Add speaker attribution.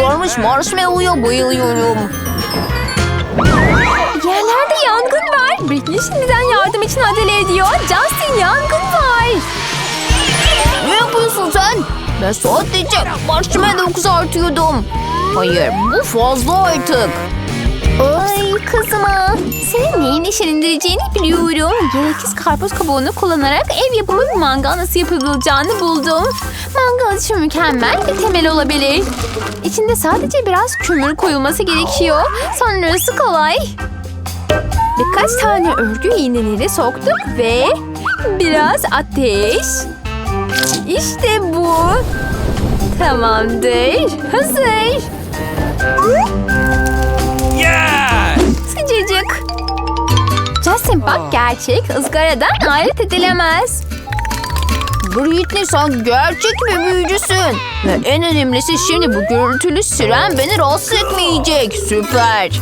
Speaker 1: kızarmış marshmallow'ya bayılıyorum.
Speaker 2: Yerlerde yangın var. Britney şimdiden yardım için acele ediyor. Justin yangın var.
Speaker 1: Ne yapıyorsun sen? Ben sadece marshmallow kızartıyordum. Hayır bu fazla artık.
Speaker 2: Ay kızıma. Senin neyi neşelendireceğini biliyorum. Gereksiz karpuz kabuğunu kullanarak ev yapımı bir mangal nasıl yapılacağını buldum. Mangal için mükemmel bir temel olabilir. İçinde sadece biraz kömür koyulması gerekiyor. Sonrası kolay. Birkaç tane örgü iğneleri soktuk ve biraz ateş. İşte bu. Tamamdır. Hazır. Sıcacık. Justin bak gerçek ızgaradan alet edilemez.
Speaker 1: Britney sen gerçek bir büyücüsün. Ve en önemlisi şimdi bu gürültülü siren beni rahatsız etmeyecek. Süper.